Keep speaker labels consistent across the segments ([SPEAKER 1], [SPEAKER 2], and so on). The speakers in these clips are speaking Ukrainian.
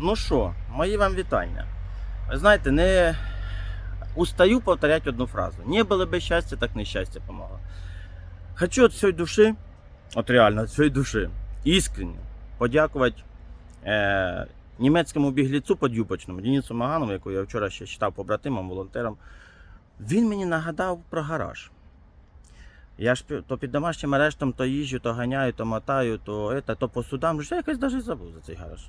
[SPEAKER 1] Ну що, мої вам вітання. Ви знаєте, не устаю повторять одну фразу. Не було би щастя, так нещастя помогло. Хочу від всієї душі, от реально від всієї душі, іскренне подякувати е, німецькому бігліцу подюбочному Денису Маганову, якого я вчора ще читав побратимом, волонтером. Він мені нагадав про гараж. Я ж то під домашнім арештом то їжджу, то ганяю, то мотаю, то, ета, то по судам. Вже якось навіть забув за цей гараж.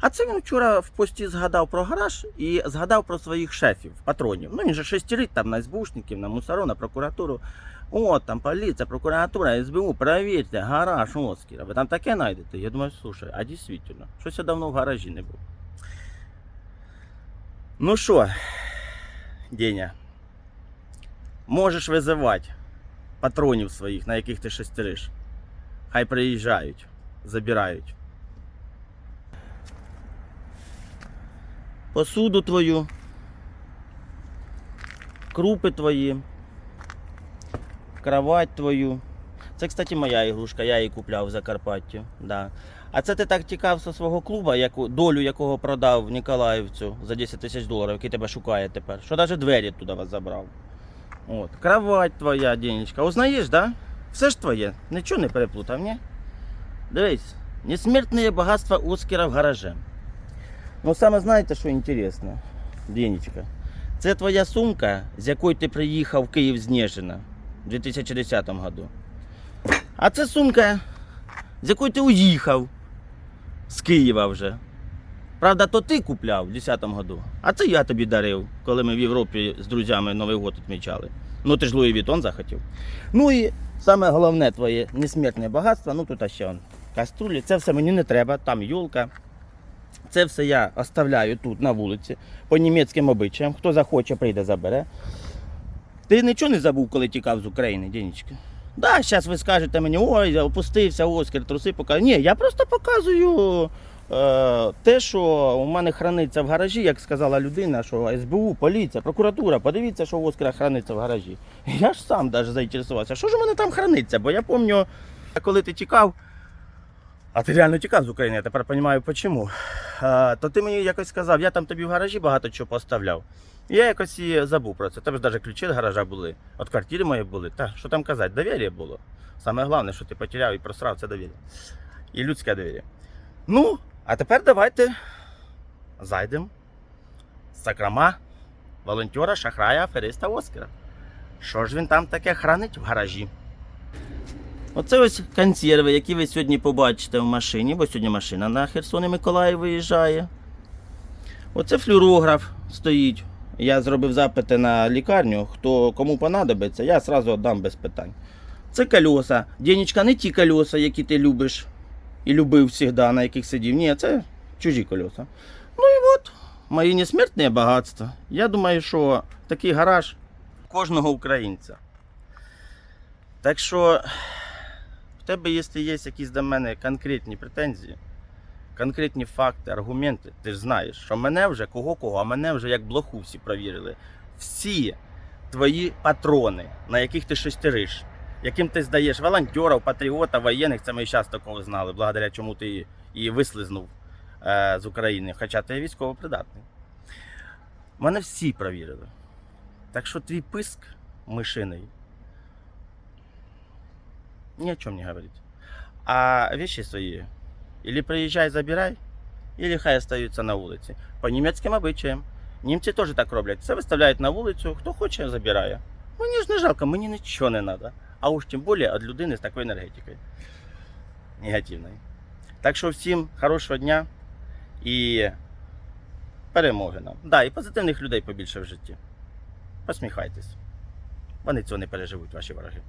[SPEAKER 1] А це він вчора в пості згадав про гараж і згадав про своїх шефів, патронів. Ну він же шестерить там на СБУшників, на мусору, на прокуратуру. От там поліція, прокуратура, СБУ, перевірте, гараж Оскіра. Ви там таке знайдете? Я думаю, слушай, а дійсно, щось я давно в гаражі не був. Ну що, Деня, можеш визивати патронів своїх, на яких ти шестериш. Хай приїжджають, забирають. Посуду твою, крупи твої, кровать твою. Це, кстати, моя ігрушка, я її купляв в Закарпатті. Да. А це ти так тікав зі свого клуба, яку, долю якого продав Ніколаївцю за 10 тисяч доларів, який тебе шукає тепер. Що навіть двері туди вас забрав. От. Кровать твоя, Денечка. Узнаєш, да? Все ж твоє. Нічого не переплутав, ні? Дивись, несмертне багатство Оскара в гараже. Ну, саме знаєте, що інтересно, Денечка? Це твоя сумка, з якою ти приїхав в Київ з Нежина в 2010 году. А це сумка, з якою ти уїхав з Києва вже. Правда, то ти купляв в 2010 году, а це я тобі дарив, коли ми в Європі з друзями Новий год відмічали. Ну ти ж Луї Вітон захотів. Ну і саме головне твоє несмертне багатство, ну тут ще он, каструлі, це все мені не треба, там юлка. Це все я оставляю тут на вулиці по німецьким обичаям. Хто захоче, прийде, забере. Ти нічого не забув, коли тікав з України, Дінечка? Да, зараз ви скажете мені, ой, опустився Оскар, труси показує. Ні, я просто показую е, те, що у мене храниться в гаражі, як сказала людина, що СБУ, поліція, прокуратура, подивіться, що Оскара храниться в гаражі. Я ж сам навіть заінтересувався, що ж у мене там храниться, бо я пам'ятаю, коли ти тікав, а ти реально тікав з України, я тепер розумію, чому. То ти мені якось сказав, я там тобі в гаражі багато чого поставляв. І Я якось і забув про це. Тебе ж навіть ключі від гаража були, від квартири мої були. Та що там казати, довір'я було. Саме головне, що ти потеряв і просрав, це довір'я. І людське довір'я. Ну, а тепер давайте зайдемо з закрома волонтера, шахрая, афериста Оскара. Що ж він там таке хранить в гаражі? Оце ось консерви, які ви сьогодні побачите в машині, бо сьогодні машина на Херсон і Миколаїв виїжджає. Оце флюорограф стоїть. Я зробив запити на лікарню, хто кому понадобиться, я одразу віддам без питань. Це кольоса. Денечка, не ті кольоса, які ти любиш і любив завжди, на яких сидів. Ні, це чужі кольоса. Ну і от, мої несмертні багатства. Я думаю, що такий гараж кожного українця. Так що тебе, якщо є якісь до мене конкретні претензії, конкретні факти, аргументи, ти ж знаєш, що мене вже кого-кого, а мене вже як блоху всі провірили. Всі твої патрони, на яких ти шестериш, яким ти здаєш волонтерів, патріота, воєнних, це ми зараз такого знали, благодаря чому ти і вислизнув е, з України, хоча ти військово придатний. Мене всі провірили. Так що твій писк мишиний ни о чем не говорит. А вещи свои или приезжай, забирай, или хай остаются на вулиці. По німецьким обичаям. Німці теж так роблять. Все виставляють на вулицю, хто хоче, забирає. Мені ж не жалко, мені нічого не треба. А уж тим більше від людини з такою енергетикою. Негативною. Так що всім хорошого дня і перемоги нам. Да, і позитивних людей побільше в житті. Посміхайтесь. Вони цього не переживуть, ваші вороги.